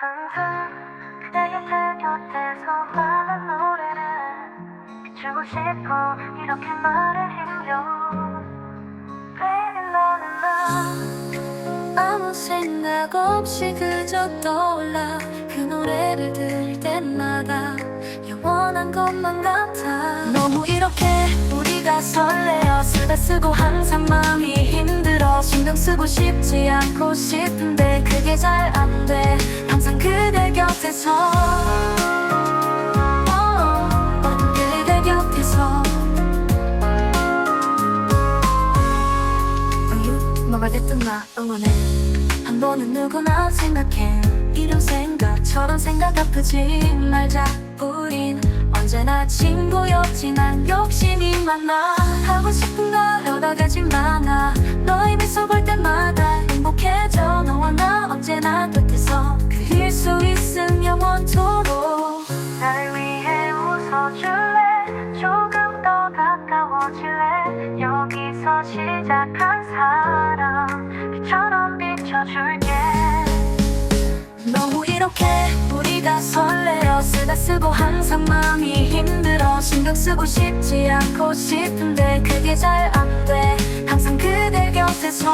항상 그대 곁에 곁에서 하는 노래를 비추고 싶어. 이렇게 말해요 Baby 너는 나. 아무 생각 없이 그저 떠올라. 그 노래를 들을 때마다 영원한 것만 같아. 너무 이렇게 우리가 설레어 쓰다 쓰고 항상 마음이 힘들어 신경 쓰고 싶지 않고 싶은데 그게 잘 안 돼. 항상 그대 곁에서. 어, 그대 곁에서. 어휴, 뭐가 됐든 나 응원해. 한 번은 누구나 생각해. 이런 생각 저런 생각 아프지 말자. 우린 언제나 친구였지 난 욕심이 많아. 하고 싶은 걸 시작한 사랑. 빛처럼 비춰줄게. 너무 이렇게 우리가 설레어 쓰다 쓰고 항상 마음이 힘들어 신경 쓰고 싶지 않고 싶은데 그게 잘 안 돼. 항상 그대 곁에서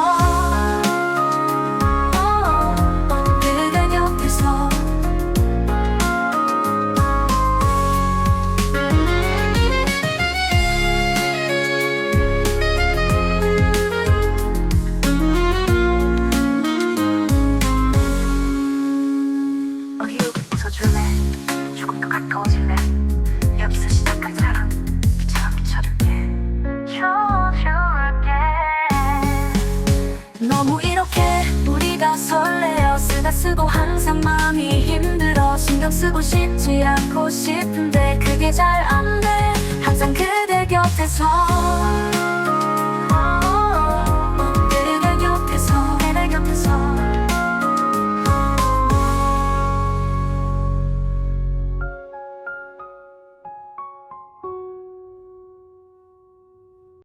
이렇게 우리가 설레어 쓰다 쓰고 항상 마음이 힘들어 신경 쓰고 싶지 않고 싶은데 그게 잘 안 돼. 항상 그대 곁에서